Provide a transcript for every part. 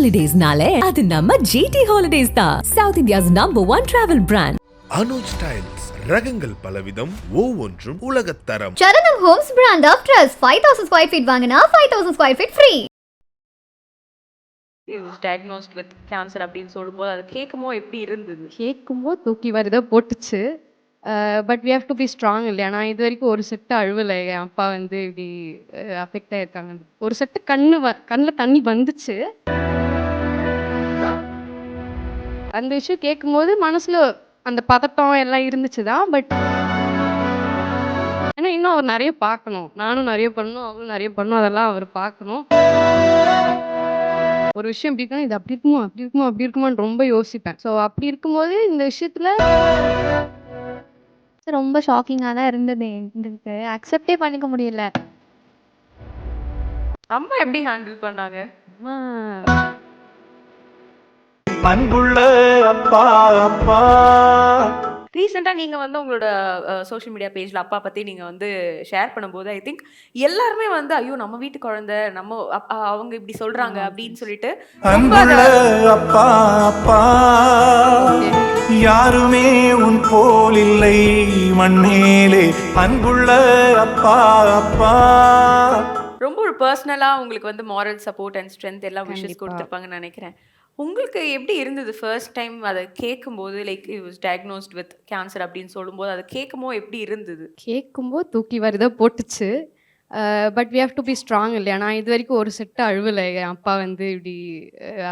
ஹாலிடேஸ்னாலே அது நம்ம ஜிடி ஹாலிடேஸ் தான். South India's number one travel brand Anuj styles ரகங்கள் பலவிதம் ஒவ்வொன்றும் உலகத்தரம் Saranam homes brand of trust five thousand square feet வாங்கினா five thousand square feet free diagnosed with cancer அப்படின்னு சொல்லும்போது அது கேட்கும்போது எப்படி இருந்தது? கேட்கும்போது தூக்கி வருத போட்டுச்சு. But we have to be strong இல்லையா? நான் இது வரைக்கும் ஒரு செட்டு அழுவலை. என் அப்பா வந்து இப்படி அஃபெக்ட் ஆயிருக்காங்க ஒரு செட்டு கண்ணு வ கண்ணில் தண்ணி வந்துச்சு. அந்த விஷயம் கேட்கும்போது மனசுல அந்த பதட்டம் எல்லாம் இருந்துச்சு தான் பட் ஏன்னா இன்னும் அவர் நிறைய பார்க்கணும். நானும் நிறைய பண்ணணும் அவரும் நிறைய பண்ணணும் அதெல்லாம் அவர் பார்க்கணும். ஒரு விஷயம் எப்படி இருக்குன்னா இது அப்படி இருக்குமோ அப்படி இருக்குமோ அப்படி இருக்குமான்னு ரொம்ப யோசிப்பேன். ஸோ அப்படி இருக்கும்போது இந்த விஷயத்துல ரொம்ப ஷாக்கிங்காக தான் இருந்தது எங்களுக்கு. அக்செப்டே பண்ணிக்க முடியல. அம்மா எப்படி ஹேண்டில் பண்ணாங்க? அம்மா அன்புள்ள அப்பா அப்பா. ரீசெண்டாக நீங்கள் வந்து உங்களோட சோஷியல் மீடியா பேஜில் அப்பா பற்றி நீங்கள் வந்து ஷேர் பண்ணும்போது ஐ திங்க் எல்லாருமே வந்து ஐயோ நம்ம வீட்டு குழந்தை நம்ம அவங்க இப்படி சொல்கிறாங்க அப்படின்னு சொல்லிட்டு அப்பா அப்பா. யாருமே உன் போல் இல்லை மண்ணேலே அன்புள்ள அப்பா அப்பா. ரொம்ப ஒரு பர்சனலாக உங்களுக்கு வந்து மாரல் சப்போர்ட் அண்ட் ஸ்ட்ரென்த் எல்லாம் விஷஸ். கொடுத்துருப்பாங்கன்னு நினைக்கிறேன். உங்களுக்கு எப்படி இருந்தது ஃபர்ஸ்ட் டைம் அதை கேட்கும்போது? Like was diagnosed with cancer அப்படின்னு சொல்லும்போது அதை கேட்கும்போது எப்படி இருந்தது? கேட்கும்போது தூக்கி வருத போட்டுச்சு. But we have to be strong இல்லையா? நான் இது வரைக்கும் ஒரு செட்டு அழுவலை. என் அப்பா வந்து இப்படி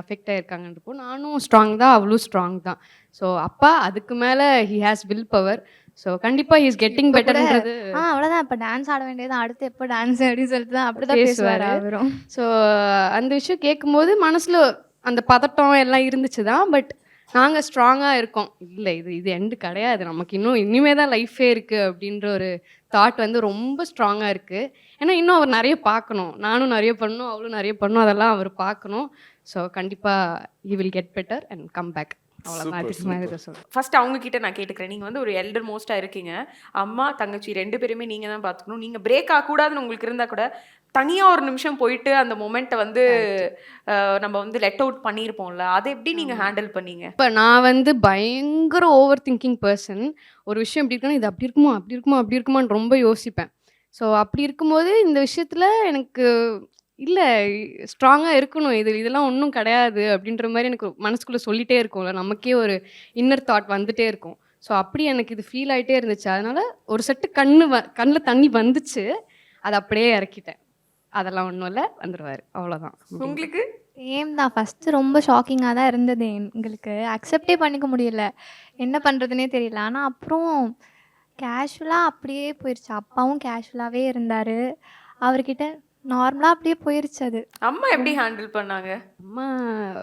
அஃபெக்ட் ஆயிருக்காங்கன்றப்போ நானும் ஸ்ட்ராங் தான் அவளும் ஸ்ட்ராங் தான். ஸோ அப்பா அதுக்கு மேலே he has will power so கண்டிப்பாக ஹி இஸ் கெட்டிங் பெட்டர்ன்றது ஆ அவ்வளோதான் இப்போ டான்ஸ் ஆட வேண்டியது அடுத்து எப்போ டான்ஸ் அப்படின்னு சொல்லிட்டு தான் அப்படி தான் பேசுவார். பேசுவாரு. அவரும். ஸோ அந்த விஷயம் கேட்கும்போது மனசில் அந்த பதட்டம் எல்லாம் இருந்துச்சு தான் பட் நாங்கள் ஸ்ட்ராங்காக இருக்கோம். இல்லை இது இது எண்டு கிடையாது. நமக்கு இன்னும் இனிமே தான் லைஃபே இருக்குது அப்படின்ற ஒரு தாட் வந்து ரொம்ப ஸ்ட்ராங்காக இருக்குது ஏன்னா இன்னும் அவர் நிறைய பார்க்கணும். நானும் நிறைய பண்ணணும் அவளும் நிறைய பண்ணணும் அதெல்லாம் அவர் பார்க்கணும். ஸோ கண்டிப்பாக you will get better and come back first அவங்க கிட்ட நான் கேட்டுக்கிறேன். நீங்க வந்து ஒரு எல்டர் மோஸ்டா இருக்கீங்க. அம்மா தங்கச்சி ரெண்டு பேருமே நீங்க தான் பாத்துக்கணும் நீங்க பிரேக் ஆகக்கூடாதுன்னு உங்களுக்கு இருந்தா கூட தனியா ஒரு நிமிஷம் போயிட்டு அந்த மொமெண்ட்டை வந்து நம்ம வந்து லெட் அவுட் பண்ணியிருப்போம்ல அதை எப்படி நீங்க ஹேண்டில் பண்ணீங்க? இப்போ நான் வந்து பயங்கர ஓவர் திங்கிங் பர்சன் ஒரு விஷயம் எப்படி இருக்குன்னா இது அப்படி இருக்குமோ அப்படி இருக்குமோ அப்படி இருக்குமான்னு ரொம்ப யோசிப்பேன். ஸோ அப்படி இருக்கும்போது இந்த விஷயத்தில் எனக்கு இல்லை ஸ்ட்ராங்காக இருக்கணும். இது இதெல்லாம் ஒன்றும் கிடையாது அப்படின்ற மாதிரி எனக்கு மனசுக்குள்ளே சொல்லிட்டே இருக்கும்ல. நமக்கே ஒரு இன்னர் தாட் வந்துட்டே இருக்கும். ஸோ அப்படி எனக்கு இது ஃபீல் ஆகிட்டே இருந்துச்சு. அதனால ஒரு செட்டு கண்ணு வ கண்ணில் தண்ணி வந்துச்சு. அதை அப்படியே இறக்கிட்டேன். அதெல்லாம் ஒன்றும் இல்லை வந்துடுவார் அவ்வளோதான் உங்களுக்கு? சேம் தான். ஃபஸ்ட்டு ரொம்ப ஷாக்கிங்காக தான் இருந்தது எங்களுக்கு. அக்செப்டே பண்ணிக்க முடியல. என்ன பண்ணுறதுனே தெரியல. ஆனால் அப்புறம் கேஷுவலாக அப்படியே போயிடுச்சு அப்பாவும் கேஷுவலாகவே இருந்தார். அவர்கிட்ட நார்மலாக அப்படியே போயிருச்சு அது. அம்மா எப்படி ஹேண்டில் பண்ணாங்க? அம்மா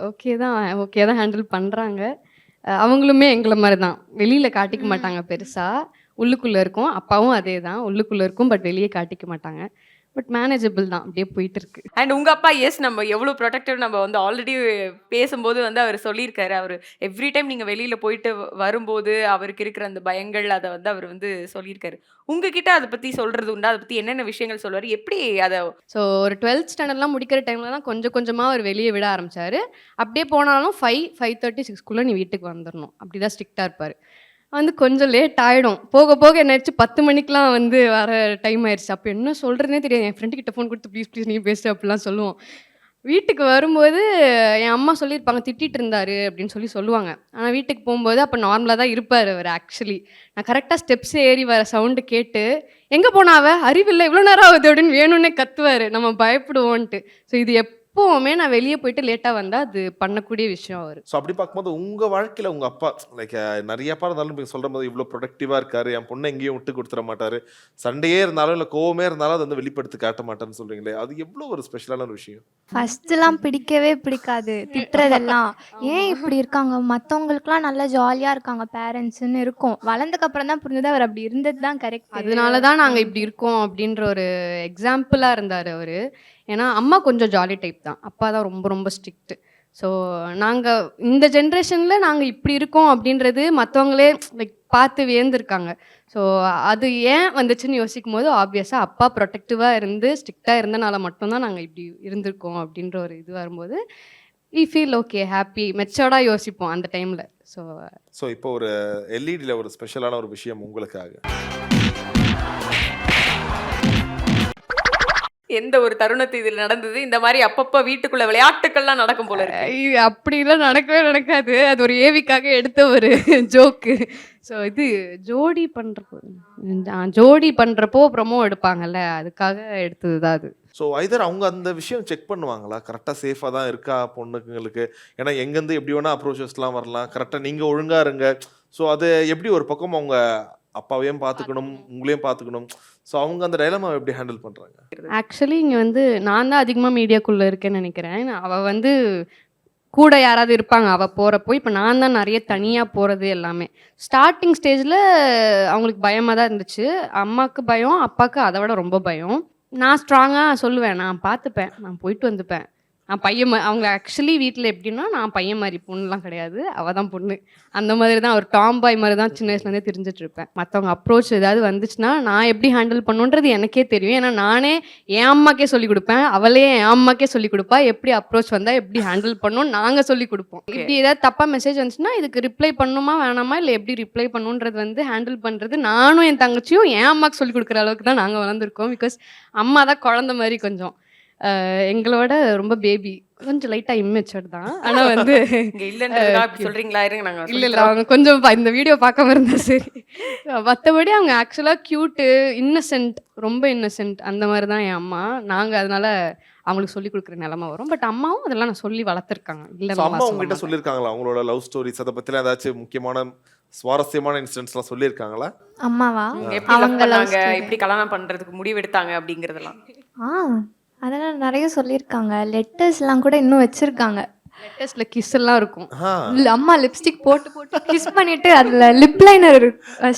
ஓகே தான். ஓகே தான் ஹேண்டில் பண்ணுறாங்க அவங்களுமே எங்களை மாதிரி தான். வெளியில் காட்டிக்க மாட்டாங்க பெருசாக உள்ளுக்குள்ளே இருக்கும். அப்பாவும் அதே தான். உள்ளுக்குள்ளே இருக்கும் பட் வெளியே காட்டிக்க மாட்டாங்க. பட் மேனேஜபிள் தான். அப்படியே போயிட்டு இருக்கு அண்ட் உங்க அப்பா எஸ் நம்ம எவ்வளவு ப்ரொடெக்டிவ் நம்ம வந்து ஆல்ரெடி பேசும்போது வந்து அவர் சொல்லியிருக்காரு. அவர் எவ்ரி டைம் நீங்க வெளியில போயிட்டு வரும்போது அவருக்கு இருக்கிற அந்த பயங்கள் அதை வந்து அவர் வந்து சொல்லியிருக்காரு. உங்ககிட்ட அதை பத்தி சொல்றது உண்டா? அதை பத்தி என்னென்ன விஷயங்கள் சொல்லுவாரு? எப்படி அதை ஸோ ஒரு டுவெல்த் ஸ்டாண்டர்ட்லாம் முடிக்கிற டைமில் தான் கொஞ்சம் கொஞ்சமாக அவர் வெளியே விட ஆரம்பிச்சாரு. அப்படியே போனாலும் ஃபைவ் ஃபைவ் தேர்ட்டி சிக்ஸ்க்குள்ளே நீ வீட்டுக்கு வந்துடணும் அப்படி தான் ஸ்ட்ரிக்டாக இருப்பார். வந்து கொஞ்சம் லேட் ஆகிடும் போக போக என்னாச்சு? பத்து மணிக்கெலாம் வந்து வர டைம் ஆயிடுச்சு அப்போ என்ன சொல்கிறதுனே தெரியாது. என் ஃப்ரெண்டு கிட்ட ஃபோன் கொடுத்து ப்ளீஸ் ப்ளீஸ் நீ பேசு அப்படிலாம் சொல்லுவோம். வீட்டுக்கு வரும்போது என் அம்மா சொல்லியிருப்பாங்க திட்டிகிட்டு இருந்தார் அப்படின்னு சொல்லி சொல்லுவாங்க. ஆனால் வீட்டுக்கு போகும்போது அப்போ நார்மலாக தான் இருப்பார் அவர் ஆக்சுவலி நான் கரெக்டாக ஸ்டெப்ஸ் ஏறி வர சவுண்டு கேட்டு எங்கே போனாவ அறிவில்லை இவ்வளோ நேரம் ஆகுது அப்படின்னு வேணும்னே கத்துவார். நம்ம பயப்படுவோன்ட்டு. ஸோ இது எப் எப்போவுமே நான் வெளியே போயிட்டு லேட்டாக வந்தால் அது பண்ணக்கூடிய விஷயம் அவர். ஸோ அப்படி பார்க்கும்போது உங்க வாழ்க்கையில உங்க அப்பா லைக் நிறைய அப்பா இருந்தாலும் இப்போ சொல்ற போது இவ்வளோ ப்ரொடக்டிவா இருக்காரு என் பொண்ணை எங்கேயும் விட்டு கொடுத்துட மாட்டாரு. சண்டையே இருந்தாலும் இல்லை கோவமே இருந்தாலும் அதை வந்து வெளிப்படுத்தி காட்ட மாட்டேன்னு சொல்றீங்களே அது எவ்வளோ ஒரு ஸ்பெஷலான ஒரு விஷயம்? ஃபஸ்ட்டுலாம் பிடிக்கவே பிடிக்காது திட்டுறதெல்லாம். ஏன் இப்படி இருக்காங்க? மற்றவங்களுக்குலாம் நல்லா ஜாலியாக இருக்காங்க பேரண்ட்ஸ்னு இருக்கும். வளர்ந்ததுக்கப்புறம் தான் புரிஞ்சது அவர் அப்படி இருந்தது தான் கரெக்ட் அதனால தான் நாங்கள் இப்படி இருக்கோம் அப்படின்ற ஒரு எக்ஸாம்பிளாக இருந்தார் அவர். ஏன்னா அம்மா கொஞ்சம் ஜாலி டைப் தான். அப்பா தான் ரொம்ப ரொம்ப ஸ்ட்ரிக்ட்டு ஸோ நாங்கள் இந்த ஜென்ரேஷனில் நாங்கள் இப்படி இருக்கோம் அப்படின்றது மற்றவங்களே லைக் பார்த்து வியந்திருக்காங்க. ஸோ அது ஏன் வந்துச்சுன்னு யோசிக்கும் போது ஆப்வியஸாக அப்பா ப்ரொடெக்டிவாக இருந்து ஸ்ட்ரிக்டாக இருந்தனால மட்டும்தான் நாங்கள் இப்படி இருந்திருக்கோம் அப்படின்ற ஒரு இது வரும்போது வி ஃபீல் ஓகே ஹாப்பி மெச்சோர்டாக யோசிப்போம் அந்த டைமில் ஸோ ஸோ இப்போ ஒரு எல்இடியில் ஒரு ஸ்பெஷலான ஒரு விஷயம் உங்களுக்காக. எந்த ஒரு தருணத்து இதில் நடந்தது? இந்த மாதிரி அப்பப்போ வீட்டுக்குள்ள விளையாட்டுக்கள்லாம் நடக்கும் போல இருக்கு. ஐயோ, அப்படிலாம் நடக்கவே நடக்காது. அது ஒரு ஏவிக்காக எடுத்த ஒரு ஜோக்கு. ஸோ இது ஜோடி பண்ணுறப்போ ஜோடி பண்ணுறப்போ ப்ரொமோ எடுப்பாங்கல்ல அதுக்காக எடுத்தது தான் அது. ஸோ ஐதர் அவங்க அந்த விஷயம் செக் பண்ணுவாங்களா? கரெக்டாக சேஃபாக தான் இருக்கா பொண்ணுங்களுக்கு? ஏன்னா எங்கேருந்து எப்படி வேணால் அப்ரோச்சஸ்லாம் வரலாம். கரெக்டாக நீங்கள் ஒழுங்கா இருங்க. ஸோ அது எப்படி ஒரு பக்கம் அவங்க அப்பாவையும் பார்த்துக்கணும் உங்களையும் பார்த்துக்கணும் ஸோ அவங்க அந்த டைலமாவை எப்படி ஹேண்டில் பண்ணுறாங்க ஆக்சுவலி இங்கே வந்து நான் தான் அதிகமாக மீடியாக்குள்ளே இருக்கேன்னு நினைக்கிறேன். அவள் வந்து கூட யாராவது இருப்பாங்க அவள் போகிறப்போ இப்போ நான் தான் நிறைய தனியாக போகிறது எல்லாமே. ஸ்டார்டிங் ஸ்டேஜில் அவங்களுக்கு பயமாக தான் இருந்துச்சு. அம்மாவுக்கு பயம் அப்பாவுக்கு அதை விட ரொம்ப பயம். நான் ஸ்ட்ராங்காக சொல்லுவேன் நான் பார்த்துப்பேன் நான் போயிட்டு வந்துப்பேன். நான் பையன் அவங்க ஆக்சுவலி வீட்டில் எப்படின்னா நான் பையன் மாதிரி பொண்ணுலாம் கிடையாது. அவள் தான் பொண்ணு. அந்த மாதிரி தான் ஒரு டாம் பாய் மாதிரி தான் சின்ன வயசுலேருந்தே தெரிஞ்சுட்டு இருப்பேன். மற்றவங்க அப்ரோச் ஏதாவது வந்துச்சுன்னா நான் எப்படி ஹேண்டில் பண்ணுன்றது எனக்கே தெரியும். ஏன்னா நானே என் அம்மாக்கே சொல்லி கொடுப்பேன். அவளே என் அம்மாக்கே சொல்லி கொடுப்பா. எப்படி அப்ரோச் வந்தால் எப்படி ஹேண்டில் பண்ணணும் நாங்கள் சொல்லி கொடுப்போம். இப்படி ஏதாவது தப்பாக மெசேஜ் வந்துச்சுன்னா இதுக்கு ரிப்ளை பண்ணுமா வேணாமா இல்லை எப்படி ரிப்ளை பண்ணணுன்றது வந்து ஹேண்டில் பண்ணுறது நானும் என் தங்கச்சியும் என் அம்மாக்கு சொல்லி கொடுக்குற அளவுக்கு தான் நாங்கள் வளர்ந்துருக்கோம். பிகாஸ் அம்மா தான் குழந்த மாதிரி கொஞ்சம். எங்களோட ரொம்ப பேபி கொஞ்சம் லைட்டாக இம்மெச்சர் தான். ஆனால் வந்து சொல்றீங்களா? இருங்க நாங்க இல்ல இல்ல அவங்க கொஞ்சம் இந்த வீடியோ பார்க்காம இருந்தா சரி. மற்றபடி அவங்க ஆக்சுவலாக க்யூட்டு இன்னசென்ட் ரொம்ப இன்னசென்ட் அந்த மாதிரி தான் என் அம்மா. நாங்கள் அதனால அவங்களுக்கு சொல்லி கொடுக்குற நிலமை வரும். பட் அம்மாவும் அதெல்லாம் நான் சொல்லி வளர்த்துருக்காங்க. இல்லை அம்மா உங்ககிட்ட சொல்லியிருக்காங்களா? அவங்களோட லவ் ஸ்டோரிஸ் அதை பற்றிலாம் ஏதாச்சும் முக்கியமான சுவாரஸ்யமான இன்சிடென்ட்ஸ்லாம் சொல்லியிருக்காங்களா? அம்மாவா? எப்படி. எப்படி கல்யாணம் பண்றதுக்கு முடிவெடுத்தாங்க அப்படிங்கறதெல்லாம். ஆ. அதெல்லாம் நிறைய சொல்லியிருக்காங்க. லெட்டர்ஸ்லாம் கூட இன்னும் வச்சிருக்காங்க. லெட்டஸ்டில் கிஸ் எல்லாம் இருக்கும். இல்ல, அம்மா லிப்ஸ்டிக் போட்டு போட்டு கிஸ் பண்ணிட்டு அதுல லிப் லைனர்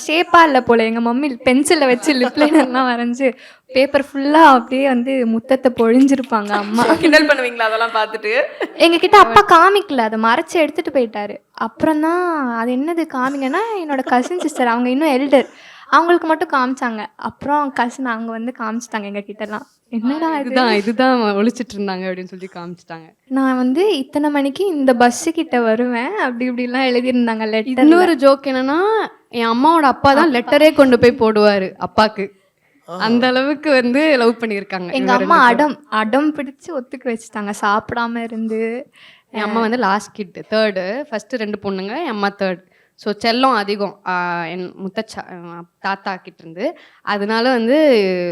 ஷேப்பா இல்ல போல. எங்க மம்மி பென்சில்ல வச்சு லிப் லைனர்லாம் வரைஞ்சு பேப்பர் ஃபுல்லா அப்படியே வந்து முத்தத்தை பொழிஞ்சிருப்பாங்க அம்மா. கிண்டல் பண்ணுவீங்களா? அதெல்லாம் பார்த்துட்டு. எங்க கிட்ட அப்பா காமிக்கல. அதை மறைச்சு எடுத்துட்டு போயிட்டாரு. அப்புறம் தான் அது என்னது காமிங்கன்னா என்னோட கசின் சிஸ்டர் அவங்க இன்னும் எல்டர் அவங்களுக்கு மட்டும் காமிச்சாங்க. அப்புறம் கசின் அவங்க வந்து காமிச்சிட்டாங்க எங்க கிட்டலாம் என்னடா இது? இதுதான் இதுதான் ஒழிச்சிட்டு இருந்தாங்க அப்படின்னு சொல்லி காமிச்சிட்டாங்க. நான் வந்து இத்தனை மணிக்கு இந்த பஸ் கிட்ட வருவேன். அப்படி இப்படிலாம் எழுதியிருந்தாங்க லெட்டர் இன்னொரு ஜோக் என்னன்னா என் அம்மாவோட அப்பா தான் லெட்டரே கொண்டு போய் போடுவாரு அப்பாக்கு. அந்த அளவுக்கு வந்து லவ் பண்ணியிருக்காங்க. எங்க அம்மா அடம் அடம் பிடிச்சு ஒத்துக்க வச்சுட்டாங்க. சாப்பிடாம இருந்து. என் அம்மா வந்து லாஸ்ட் கிட் தேர்டு ஃபஸ்ட்டு ரெண்டு பொண்ணுங்க என் அம்மா தேர்ட் ஸோ செல்லம் அதிகம் என் முத்தச்சா தாத்தா கிட்ட இருந்து அதனால வந்து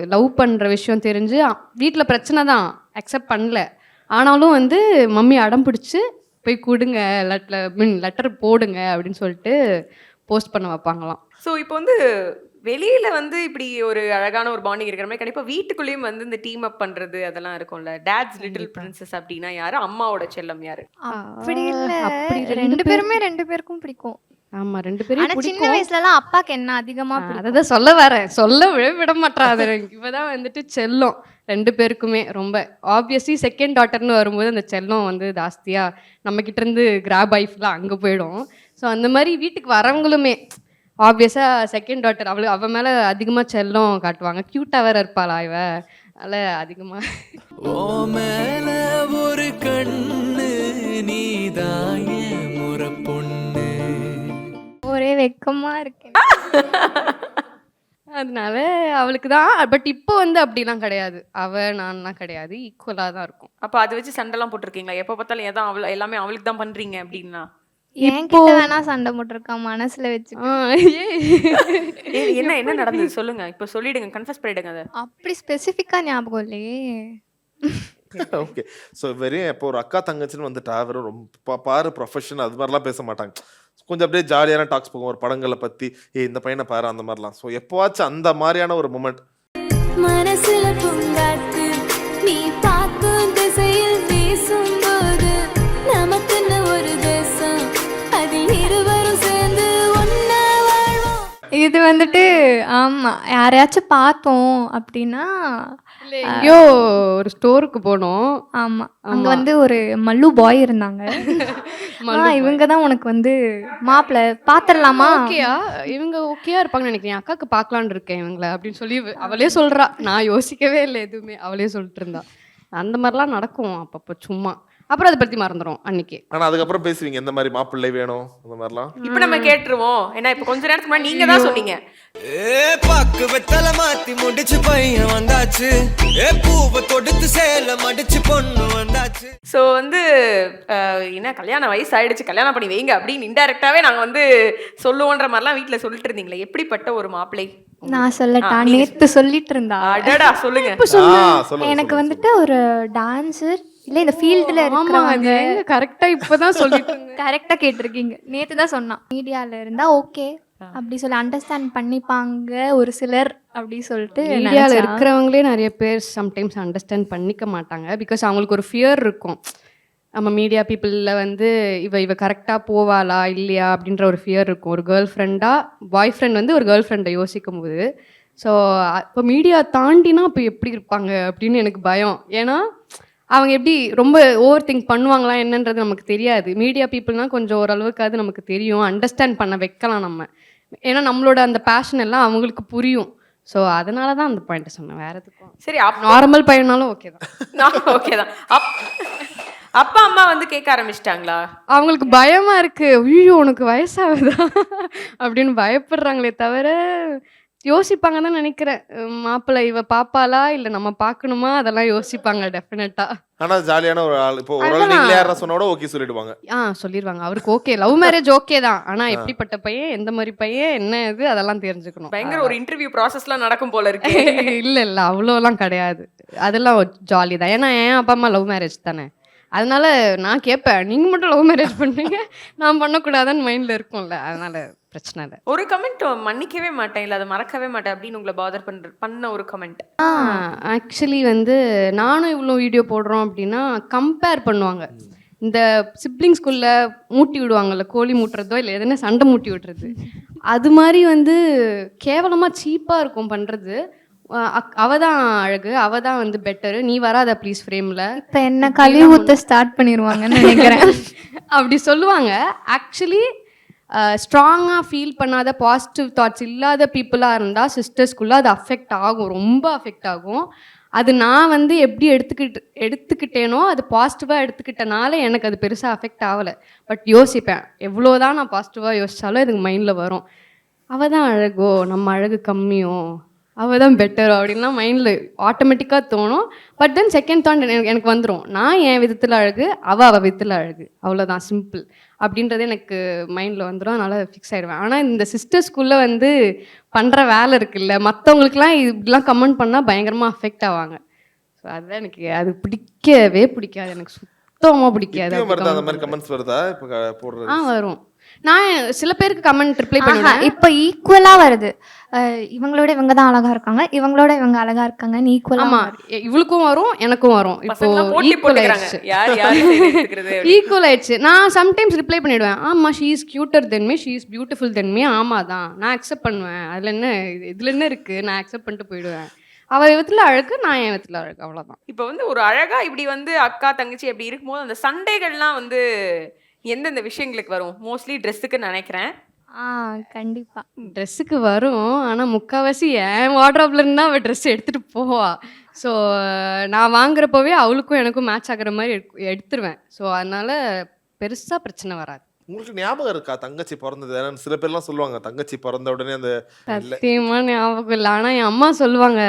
லவ் பண்ணுற விஷயம் தெரிஞ்சு வீட்டில் பிரச்சனை தான் அக்செப்ட் பண்ணல. ஆனாலும் வந்து மம்மி அடம் பிடிச்சி போய் கொடுங்க லெட்டர் மீன் லெட்டர் போடுங்க அப்படின்னு சொல்லிட்டு போஸ்ட் பண்ண வைப்பாங்களாம். ஸோ இப்போ வந்து வெளியில வந்து இப்படி ஒரு அழகான ஒரு பாண்டிங் இருக்கிற மாதிரி கண்டிப்பா வீட்டுக்குள்ளேயும் வந்து இந்த டீம் அப் பண்றது அதெல்லாம் இருக்கும்ல. டேட்ஸ் லிட்டில் பிரின்சஸ் அப்படின்னா யாரு? அம்மாவோட செல்லம் யாரு? அப்படி இல்ல. அப்படி ரெண்டு ரெண்டு பேர்- பேருமே ரெண்டு பேருக்கும் பிடிக்கும். ஆமாம் ரெண்டு ஆனா பேரும் சின்ன பிடிக்கும். வயசுலலாம் அப்பாக்கு என்ன அதிகமா பிடிக்கும்? அதை தான் சொல்ல வரேன். சொல்ல விட விட மாட்டாது இப்போதான் வந்துட்டு செல்லம். ரெண்டு பேருக்குமே ரொம்ப. ஆப்வியஸ்லி செகண்ட் டாட்டர்னு வரும்போது அந்த செல்லம் வந்து ஜாஸ்தியாக நம்ம கிட்ட இருந்து கிராப் ஆயிஃப்லாம் அங்கே போயிடும். ஸோ அந்த மாதிரி வீட்டுக்கு வரவங்களுமே ஆப்வியஸாக செகண்ட் டாட்டர் அவளு அவ மேலே அதிகமாக செல்லம் காட்டுவாங்க. க்யூட்டாக வேற இருப்பாளா இவ? அதனால் அதிகமாக இருக்கேன். அதனால அவளுக்கு தான் பட் இப்போ வந்து அப்படிலாம் கிடையாது. அவ நான்லாம் கிடையாது. ஈக்குவலாக தான் இருக்கும். அப்ப அதை வச்சு சண்டைலாம் போட்டிருக்கீங்களா? எப்ப பார்த்தாலும் எதான் அவள் எல்லாமே அவளுக்கு தான் பண்றீங்க அப்படின்னா? என்கிட்ட வேணா சண்டை போட்டிருக்கான் மனசுல வச்சு என்ன என்ன நடந்தது? சொல்லுங்க. இப்போ சொல்லிடுங்க கன்ஃபஸ் பண்ணிடுங்க அதை. அப்படி ஸ்பெசிஃபிக்கா ஞாபகம் இல்லையே. ஓகே ஸோ வெறும் இப்போ ஒரு அக்கா தங்கச்சின்னு வந்துட்டா வெறும் ரொம்ப பாரு ப்ரொஃபஷன் அது மாதிரிலாம் பேச மாட்டாங்க. கொஞ்சம் அப்படியே ஜாலியான டாக்ஸ் போகும் ஒரு படங்களை பற்றி ஏ இந்த பையனை பாரு அந்த மாதிரிலாம். ஸோ எப்போவாச்சும் அந்த மாதிரியான ஒரு மூமெண்ட் மனசுல இது வந்துட்டு ஆமா யாரையாச்சும் பார்த்தோம் அப்படின்னா எங்கேயோ ஒரு ஸ்டோருக்கு போனோம். ஆமா அங்க. வந்து ஒரு மல்லு பாய் இருந்தாங்க. ஆ இவங்க தான் உனக்கு வந்து மாப்பிள்ள பாத்திரலாமா? ஓகேயா? இவங்க ஓகேயா இருப்பாங்கன்னு நினைக்கிறேன். என் அக்காக்கு பார்க்கலான்னு இருக்கேன் இவங்கள அப்படின்னு சொல்லி அவளே சொல்றா. நான் யோசிக்கவே இல்லை எதுவுமே. அவளே சொல்லிட்டு இருந்தா. அந்த மாதிரிலாம் நடக்கும் அப்பப்போ சும்மா. அப்புறம் அதை பற்றி மறந்துடும் அன்னைக்கு. ஆனா அதுக்கப்புறம் பேசுவீங்க எந்த மாதிரி மாப்பிள்ளை வேணும் அந்த மாதிரிலாம்? இப்ப நம்ம கேட்டுருவோம். ஏன்னா இப்ப கொஞ்ச நேரத்துக்கு முன்னாடி நீங்க தான் சொன்னீங்க. ஏ பாக்கு வெத்தல மாத்தி முடிச்சு பையன் வந்தாச்சு. ஏ பூவை தொடுத்து சேல மடிச்சு பொண்ணு வந்தாச்சு. ஸோ வந்து அஹ், என்ன கல்யாண வயசு ஆயிடுச்சு கல்யாணம் பண்ணி வைங்க அப்படின்னு இன்டெரக்டாவே நாங்க வந்து சொல்லுவோன்ற மாதிரிலாம் வீட்ல சொல்லிட்டு இருந்தீங்களே. எப்படிப்பட்ட ஒரு மாப்பிள்ளை? நான் சொல்லட்டா நேத்து சொல்லிட்டு இருந்தா. அடடா சொல்லுங்க. ஆ, சொல்லுங்க, எனக்கு சொல்லுங்க. வந்துட்டு ஒரு டான்சர் இல்ல இந்த ஃபீல்டுல இருக்கிறவங்க. கரெக்டாக இப்போ தான் சொல்லிட்டு. கரெக்டா கேட்டிருக்கீங்க. நேத்து தான் சொன்னான். மீடியால இருந்தா ஓகே அப்படி சொல்லி அண்டர்ஸ்டாண்ட் பண்ணிப்பாங்க ஒரு சிலர் அப்படி சொல்லிட்டு மீடியாவில் நினைச்சா. இருக்கிறவங்களே நிறைய பேர் சம்டைம்ஸ் அண்டர்ஸ்டாண்ட் பண்ணிக்க மாட்டாங்க. பிகாஸ் அவங்களுக்கு ஒரு ஃபியர் இருக்கும். நம்ம மீடியா பீப்புளில் வந்து இவ இவ கரெக்டாக போவாளா இல்லையா அப்படின்ற ஒரு ஃபியர் இருக்கும். ஒரு கேர்ள் ஃப்ரெண்டாக பாய் ஃப்ரெண்ட் வந்து ஒரு கேர்ள் ஃப்ரெண்டை யோசிக்கும் போது ஸோ இப்போ மீடியா தாண்டினா இப்போ எப்படி இருப்பாங்க அப்படின்னு எனக்கு பயம். ஏன்னா அவங்க எப்படி ரொம்ப ஓவர் திங்க் பண்ணுவாங்களா என்னன்றது நமக்கு தெரியாது. மீடியா பீப்புள்னால் கொஞ்சம் ஓரளவுக்கு அது நமக்கு தெரியும். அண்டர்ஸ்டாண்ட் பண்ண வைக்கலாம் நம்ம. ஏன்னா நம்மளோட அந்த பேஷன் எல்லாம் அவங்களுக்கு புரியும். ஸோ அதனால தான் அந்த பாயிண்ட்டை சொன்னேன். வேற எதுக்கும். சரி அப் நார்மல் பையனாலும் ஓகே தான். ஓகே தான். அப் அப்பா அம்மா வந்து கேட்க ஆரம்பிச்சிட்டாங்களா? அவங்களுக்கு பயமா இருக்கு. ஐயோ உனக்கு வயசாகுதா? அப்படின்னு பயப்படுறாங்களே தவிர யோசிப்பாங்க தான் நினைக்கிறேன். மாப்பிள்ளை இவ பாப்பாளா? இல்லை நம்ம பார்க்கணுமா? அதெல்லாம் யோசிப்பாங்க டெஃபினட்டா ஆனா ஜாலியான ஒரு ஆள். இப்போ ஒரு ஆள். நீங்களே யாரா சொன்னா கூட ஓகே சொல்லிடுவாங்க. ஆ சொல்லிடுவாங்க அவருக்கு ஓகே லவ் மேரேஜ் ஓகே தான். ஆனா எப்படிப்பட்ட பையன் எந்த மாதிரி பையன் என்ன இது அதெல்லாம் தெரிஞ்சுக்கணும். பயங்கர ஒரு இன்டர்வியூ ப்ராசஸ்லாம் நடக்கும் போல இருக்கு. இல்ல இல்ல. அவ்வளோலாம் கிடையாது. அதெல்லாம் ஜாலி தான். ஏன்னா என் அப்பா அம்மா லவ் மேரேஜ் தானே. அதனால நான் கேட்பேன் நீங்க மட்டும் லவ் மேரேஜ் பண்ணுங்க நான் பண்ணக்கூடாதுன்னு மைண்ட்ல இருக்கும்ல. அதனால பிரச்சனை இல்லை. ஒரு கமெண்ட் மன்னிக்கவே மாட்டேன் இல்ல அதை மறக்கவே மாட்டேன் அப்படின்னு உங்களை பாதர் பண்ற பண்ண ஒரு கமெண்ட் ஆக்சுவலி வந்து நானும் இவ்வளோ வீடியோ போடுறோம் அப்படின்னா கம்பேர் பண்ணுவாங்க. இந்த சிப்ளிங் ஸ்கூல்ல மூட்டி விடுவாங்கல்ல கோழி மூட்டுறதோ இல்லை எதுனா சண்டை மூட்டி விடுறது. அது மாதிரி வந்து கேவலமாக சீப்பாக இருக்கும் பண்ணுறது அவ தான் அழகு அவ தான் வந்து பெட்டரு நீ வராத ப்ளீஸ் ஃப்ரேமில் இப்ப என்ன கழுவி ஊத்த ஸ்டார்ட் பண்ணிருவாங்கன்னு நினைக்கிறேன். அப்படி சொல்லுவாங்க. ஆக்சுவலி ஸ்ட்ராங்காக ஃபீல் பண்ணாத பாசிட்டிவ் தாட்ஸ் இல்லாத பீப்புளாக இருந்தால் சிஸ்டர்ஸ்குள்ளே அது அஃபெக்ட் ஆகும் ரொம்ப அஃபெக்ட் ஆகும். அது நான் வந்து எப்படி எடுத்துக்கிட்டு எடுத்துக்கிட்டேனோ அது பாசிட்டிவாக எடுத்துக்கிட்டனால எனக்கு அது பெருசாக அஃபெக்ட் ஆகலை. பட் யோசிப்பேன் எவ்வளோ தான் நான் பாசிட்டிவாக யோசித்தாலும் எனக்கு மைண்டில் வரும். அவள் தான் அழகோ நம்ம அழகு கம்மியோ அவள் தான் பெட்டரோ அப்படின்லாம் மைண்டில் ஆட்டோமேட்டிக்காக தோணும். பட் தென் செகண்ட் தாட் எனக்கு வந்துடும் நான் என் விதத்தில் அழகு அவள் அவள் விதத்தில் அழகு. அவ்வளோதான் சிம்பிள் அப்படின்றது எனக்கு மைண்டில் வந்துடும் அதனால் ஃபிக்ஸ் ஆயிடுவேன். ஆனால் இந்த சிஸ்டர்ஸ்குள்ளே வந்து பண்ணுற வேலை இருக்குல்ல மற்றவங்களுக்குலாம் இப்படிலாம் கமெண்ட் பண்ணால் பயங்கரமாக அஃபெக்ட் ஆவாங்க. ஸோ அதுதான் எனக்கு அது பிடிக்கவே பிடிக்காது. எனக்கு சுத்தமாக பிடிக்காது. இப்பயும் அப்படி வருதா? அந்த comment மாதிரி பண்றது. கமெண்ட்ஸ் வருதா? இப்போ க- போடுறது. ஆ வரும். நான் சில பேருக்கு கமெண்ட் ரிப்ளை பண்ணுவேன். இப்ப ஈக்குவலா வருது. இவங்களோட இவங்க தான் அழகா இருக்காங்க இவங்களோட இவங்க அழகா இருக்காங்கன்னு ஈக்குவலா ஆமா இவளுக்கும் வரும் எனக்கும் வரும். இப்போ ஈக்குவல் போட்டுக்கிறாங்க. ஆயிடுச்சு. ஈக்குவல் ஆயிடுச்சு. நான் சம்டைம்ஸ் ரிப்ளை பண்ணிடுவேன். ஆமா she is cuter than me she is beautiful than me ஆமா தான் நான் அக்செப்ட் பண்ணுவேன். அதுல என்ன இது- இதுல என்ன இருக்கு? நான் அக்செப்ட் பண்ணிட்டு போயிடுவேன். அவ விதத்துல அழகு நான் என் விதத்துல அழகு. அவ்வளவுதான். இப்போ வந்து ஒரு அழகா இப்படி வந்து அக்கா தங்கச்சி அப்படி இருக்கும்போது அந்த சண்டைகள்லாம் வந்து எந்தெந்த விஷயங்களுக்கு வரும்? மோஸ்ட்லி ட்ரெஸ்ஸுக்கு நினைக்கிறேன். ஆ கண்டிப்பா. ட்ரெஸ்ஸுக்கு வரும். ஆனால் முக்கால்வாசி என் வாட்ராப்ல இருந்து தான் அவள் ட்ரெஸ் எடுத்துகிட்டு போவா. ஸோ நான் வாங்குறப்பவே அவளுக்கும் எனக்கும் மேட்ச் ஆகுற மாதிரி எடுக்க- எடுத்துருவேன். ஸோ அதனால பெருசாக பிரச்சனை வராது. உங்களுக்கு ஞாபகம் இருக்கா? தங்கச்சி பிறந்தது ஏன்னா சில பேர்லாம் சொல்லுவாங்க தங்கச்சி பிறந்த உடனே அந்த இல்ல சத்தியமா ஞாபகம் இல்லை. ஆனால் என் அம்மா சொல்லுவாங்க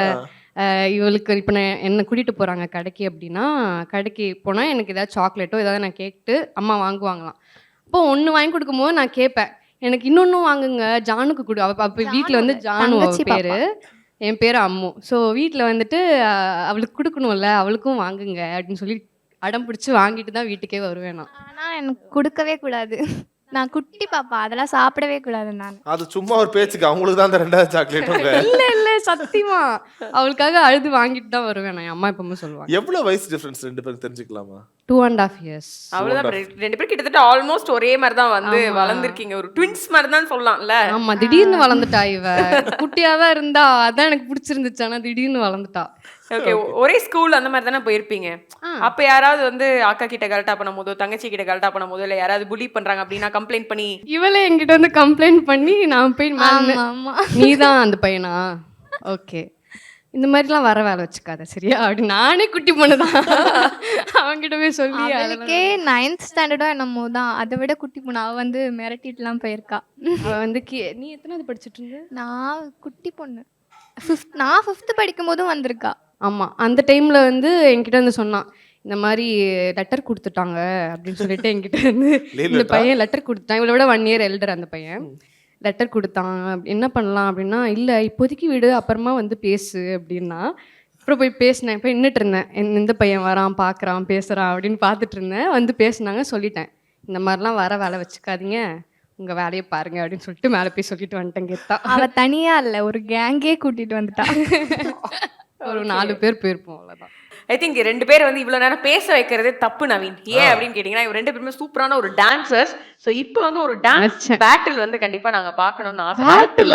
இவளுக்கு இப்போ நான் என்னை கூட்டிகிட்டு போகிறாங்க கடைக்கு அப்படின்னா கடைக்கு போனால் எனக்கு ஏதாவது சாக்லேட்டோ ஏதாவது நான் கேட்டு அம்மா வாங்குவாங்களாம். அப்போ ஒன்று வாங்கி கொடுக்கும்போது நான் கேட்பேன். எனக்கு இன்னொன்றும் வாங்குங்க ஜானுக்கு கொடு. அப்போ வீட்டில் வந்து ஜானு பேர். என் பேர் அம்மு. ஸோ வீட்டில் வந்துட்டு அவளுக்கு கொடுக்கணும்ல அவளுக்கும் வாங்குங்க அப்படின்னு சொல்லி அடம் பிடிச்சி வாங்கிட்டு தான் வீட்டுக்கே வருவேன் நான் ஆனா எனக்கு கொடுக்கவே கூடாது. நான் குட்டி பாப்பா அதெல்லாம் சாப்பிடவே கூடாது நான். அது சும்மா ஒரு பேச்சுக்கு அவங்களுக்கு தான் அந்த ரெண்டாவது சாக்லேட் இல்ல இல்ல சத்தியமா. அவளுக்காக அழுது வாங்கிட்டு தான் வருவேன் நான் என் அம்மா எப்பவுமே சொல்லுவாங்க. எவ்வளவு வயசு டிஃபரன்ஸ் ரெண்டு பேரும் தெரிஞ்சுக்கலாமா? டூ அண்ட் ஆஃப் இயர்ஸ் அவ்வளவுதான் ரெண்டு பேரும் கிட்டத்தட்ட ஆல்மோஸ்ட் ஒரே மாதிரி தான் வந்து. வளர்ந்துருக்கீங்க. ஒரு ட்வின்ஸ் மாதிரி தான் சொல்லலாம்ல. ஆமா திடீர்னு வளர்ந்துட்டா இவ. குட்டியா தான் இருந்தா அதான் எனக்கு பிடிச்சிருந்துச்சு. ஆனா திடீர்னு வளர்ந்துட்டா. ஓகே ஒரே ஸ்கூல் அந்த மாதிரி தானே போயிருப்பீங்க. அப்ப யாராவது வந்து அக்கா கிட்ட கலட்டா பண்ணும் போதோ தங்கச்சி கிட்ட கலட்டா பண்ணும் போதோ இல்ல யாராவது புலி பண்றாங்க அப்படின்னா கம்ப்ளைண்ட் பண்ணி இவளே என்கிட்ட வந்து கம்ப்ளைண்ட் பண்ணி நான் போய் நீ தான் அந்த பையனா? ஓகே இந்த மாதிரிலாம் வர வேலை வச்சுக்காத சரியா? அப்படி நானே குட்டி பொண்ணு தான் அவன்கிட்ட போய் சொல்லி அவளுக்கே நைன்த் ஸ்டாண்டர்டோ என்னமோ தான். அதை விட குட்டி பொண்ணு. அவள் வந்து மிரட்டிட்டுலாம் போயிருக்கா. அவன் வந்து கீ- நீ எத்தனாவது படிச்சிட்டு இருந்த? நான் குட்டி பொண்ணு. ஃபிஃப்த் நான் ஃபிஃப்த்து படிக்கும் போதும் வந்திருக்கா. ஆமாம் அந்த டைமில் வந்து என்கிட்ட வந்து சொன்னான் இந்த மாதிரி லெட்டர் கொடுத்துட்டாங்க அப்படின்னு சொல்லிட்டு என்கிட்ட வந்து இந்த? பையன் லெட்டர் கொடுத்தான் இவளை விட ஒன் இயர் எல்டர் அந்த பையன். லெட்டர் கொடுத்தான். என்ன பண்ணலாம் அப்படின்னா இல்லை இப்போதைக்கு விடு அப்புறமா வந்து பேசு அப்படின்னா அப்புறம் போய் பேசினேன். இப்போ நின்றுட்டு இருந்தேன். இந்த- பையன் வரான் பார்க்குறான் பேசுகிறான் அப்படின்னு பார்த்துட்டு இருந்தேன். வந்து பேசுனாங்க சொல்லிட்டேன். இந்த மாதிரிலாம் வர வேலை வச்சுக்காதீங்க. உங்கள் வேலையை பாருங்க அப்படின்னு சொல்லிட்டு மேலே போய் சொல்லிட்டு வந்துட்டேன் கெத்தா. அவள் தனியா இல்லை ஒரு கேங்கே கூட்டிட்டு வந்துட்டா. ஒரு நாலு பேர் போயிருப்போம் அவ்வளோதான் ஐ திங்க் ரெண்டு பேர் வந்து இவ்வளவு நேரம் பேச வைக்கிறதே தப்பு நவீன். ஏன் அப்படின்னு கேட்டீங்கன்னா இவங்க ரெண்டு பேருமே சூப்பரான ஒரு டான்சர்ஸ் சோ இப்போ வந்து ஒரு டான்ஸ். பேட்டில் வந்து கண்டிப்பா நாங்க பார்க்கணும்னு ஆசை. Battle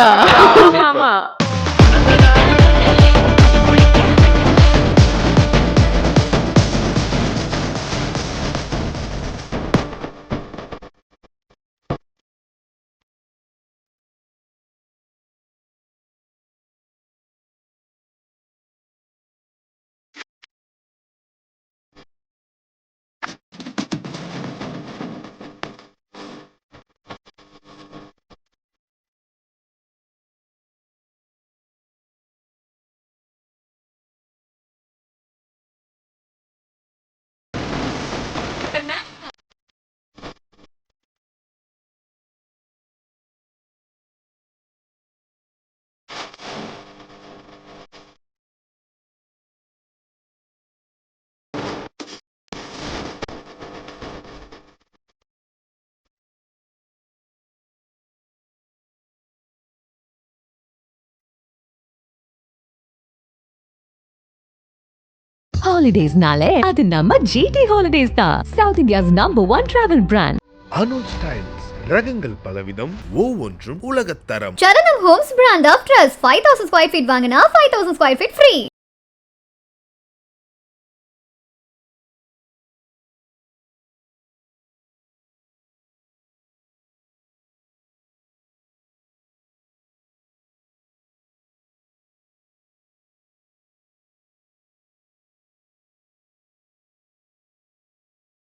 ஹாலிடேஸ்னாலே அது நம்ம ஜிடி ஹாலிடேஸ் தான். South India's number one travel brand Anuj styles ரகங்கள் பலவிதம் ஒவ்வொன்றும் உலகத்தரம் Saranam homes brand of trust five thousand square feet வாங்கினா five thousand square feet free